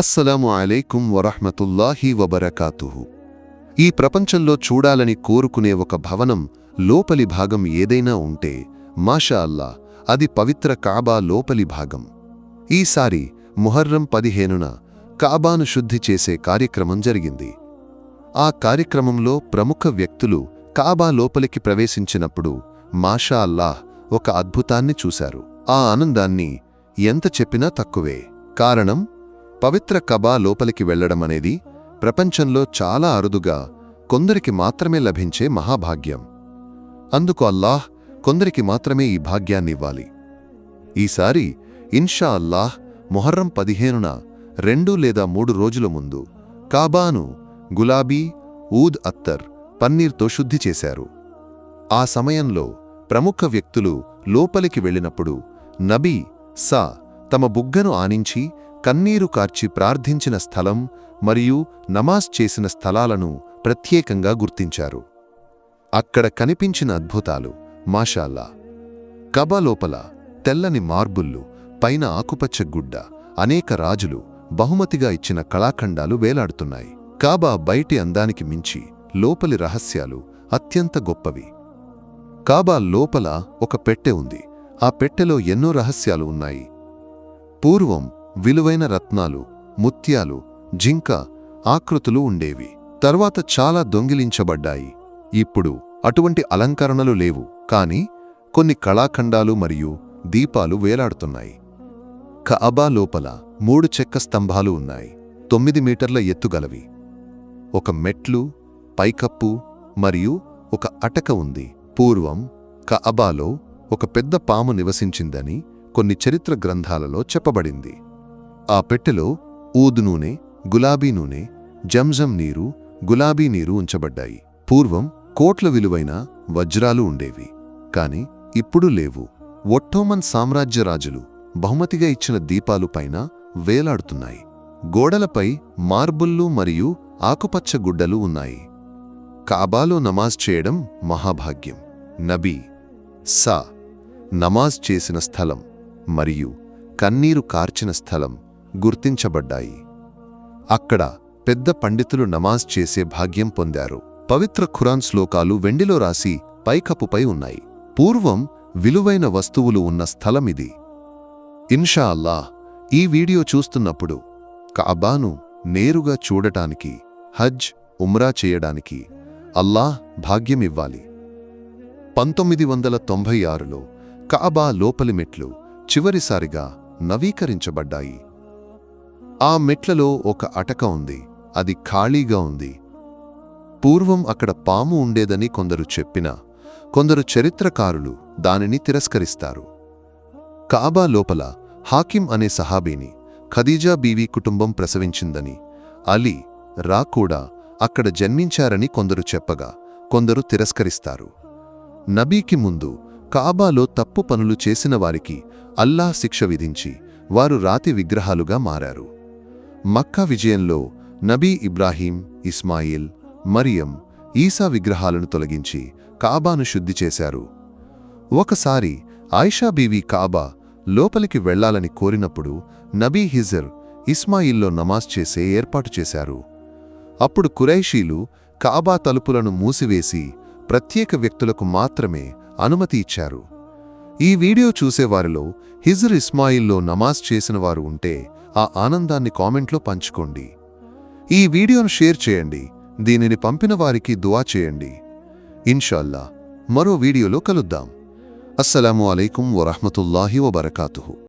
అస్సలాము అలైకుం వరహ్మతుల్లాహి వబరకాతుహు. ఈ ప్రపంచంలో చూడాలని కోరుకునే ఒక భవనం లోపలి భాగం ఏదైనా ఉంటే మాషా అల్లా అది పవిత్ర కాబా లోపలి భాగం. ఈసారి ముహర్రం పదిహేనున కాబాను శుద్ధి చేసే కార్యక్రమం జరిగింది. ఆ కార్యక్రమంలో ప్రముఖ వ్యక్తులు కాబా లోపలికి ప్రవేశించినప్పుడు మాషా అల్లాహ్ ఒక అద్భుతాన్ని చూశారు. ఆ ఆనందాన్ని ఎంత చెప్పినా తక్కువే. కారణం పవిత్ర కబా లోపలికి వెళ్ళడమనేది ప్రపంచంలో చాలా అరుదుగా కొందరికి మాత్రమే లభించే మహాభాగ్యం. అందుకు అల్లాహ్ కొందరికి మాత్రమే ఈ భాగ్యాన్నివ్వాలి ఈసారి ఇన్షా అల్లాహ్ మొహర్రం పదిహేనున రెండు లేదా మూడు రోజుల ముందు కాబాను గులాబీ ఊద్ అత్తర్ పన్నీర్తో శుద్ధి చేశారు. ఆ సమయంలో ప్రముఖ వ్యక్తులు లోపలికి వెళ్ళినప్పుడు నబీ సా తమ బుగ్గను ఆనించి కన్నీరు కార్చి ప్రార్థించిన స్థలం మరియు నమాజ్ చేసిన స్థలాలను ప్రత్యేకంగా గుర్తించారు. అక్కడ కనిపించిన అద్భుతాలు మాషాల్లా. కబా లోపల తెల్లని మార్బుల్లు పైన ఆకుపచ్చ గుడ్డ అనేక రాజులు బహుమతిగా ఇచ్చిన కళాఖండాలు వేలాడుతున్నాయి. కాబా బయటి అందానికి మించి లోపలి రహస్యాలు అత్యంత గొప్పవి. కాబా లోపల ఒక పెట్టె ఉంది. ఆ పెట్టెలో ఎన్నో రహస్యాలు ఉన్నాయి. పూర్వం విలువైన రత్నాలు ముత్యాలు జింక ఆకృతులు ఉండేవి. తర్వాత చాలా దొంగిలించబడ్డాయి. ఇప్పుడు అటువంటి అలంకరణలు లేవు. కాని కొన్ని కళాఖండాలు మరియు దీపాలు వేలాడుతున్నాయి. కఅబా లోపల మూడు చెక్క స్తంభాలు ఉన్నాయి. తొమ్మిది మీటర్ల ఎత్తుగలవి ఒక మెట్లు పైకప్పు మరియు ఒక అటక ఉంది. పూర్వం కఅబాలో ఒక పెద్ద పాము నివసించిందని కొన్ని చరిత్ర గ్రంథాలలో చెప్పబడింది. ఆ పెట్టెలో ఊదు నూనె గులాబీ నూనె జంజం నీరు గులాబీ నీరు ఉంచబడ్డాయి. పూర్వం కోట్ల విలువైన వజ్రాలు ఉండేవి. కాని ఇప్పుడు లేవు. ఒట్టోమన్ సామ్రాజ్య రాజులు బహుమతిగా ఇచ్చిన దీపాలు పైన వేలాడుతున్నాయి. గోడలపై మార్బుల్లు మరియు ఆకుపచ్చ గుడ్డలు ఉన్నాయి. కాబాలో నమాజ్ చేయడం మహాభాగ్యం. నబీ సా నమాజ్ చేసిన స్థలం మరియు కన్నీరు కార్చిన స్థలం గుర్తించబడ్డాయి. అక్కడ పెద్ద పండితులు నమాజ్ చేసే భాగ్యం పొందారు. పవిత్ర ఖురాన్ శ్లోకాలు వెండిలో రాసి పైకప్పుపై ఉన్నాయి. పూర్వం విలువైన వస్తువులు ఉన్న స్థలమిది. ఇన్షా అల్లా ఈ వీడియో చూస్తున్నప్పుడు కాబాను నేరుగా చూడటానికి హజ్ ఉమ్రా చేయడానికి అల్లాహ్ భాగ్యమివ్వాలి పంతొమ్మిది వందల తొంభై ఆరులో కాబా లోపలి మెట్లు చివరిసారిగా నవీకరించబడ్డాయి. ఆ మెట్లలో ఒక అటక ఉంది. అది ఖాళీగా ఉంది. పూర్వం అక్కడ పాము ఉండేదని కొందరు చెప్పినా కొందరు చరిత్రకారులు దానిని తిరస్కరిస్తారు. కాబా లోపల హాకిం అనే సహాబీని ఖదీజా బీవీ కుటుంబం ప్రసవించిందని అలీ రా కూడా అక్కడ జన్మించారని కొందరు చెప్పగా కొందరు తిరస్కరిస్తారు. నబీకి ముందు కాబాలో తప్పు పనులు చేసిన వారికి అల్లాహ్ శిక్ష విధించి వారు రాతి విగ్రహాలుగా మారారు. మక్కా విజయంలో నబీ ఇబ్రాహీం ఇస్మాయిల్ మరియం ఈసా విగ్రహాలను తొలగించి కాబాను శుద్ధి చేశారు. ఒకసారి ఆయిషా బీవీ కాబా లోపలికి వెళ్ళాలని కోరినప్పుడు నబీ హిజర్ ఇస్మాయిల్లో నమాజ్ చేసే ఏర్పాటు చేశారు. అప్పుడు కురైషీలు కాబా తలుపులను మూసివేసి ప్రత్యేక వ్యక్తులకు మాత్రమే అనుమతి ఇచ్చారు. ఈ వీడియో చూసేవారిలో హిజర్ ఇస్మాయిల్లో నమాజ్ చేసిన వారు ఉంటే ఆ ఆనందాన్ని కామెంట్లో పంచుకోండి. ఈ వీడియోను షేర్ చేయండి. దీనిని పంపిన వారికి దువా చేయండి. ఇన్షాల్లా మరో వీడియోలో కలుద్దాం. అస్సలాము అలైకుం వరహమతుల్లాహి వబర్కాతుహు.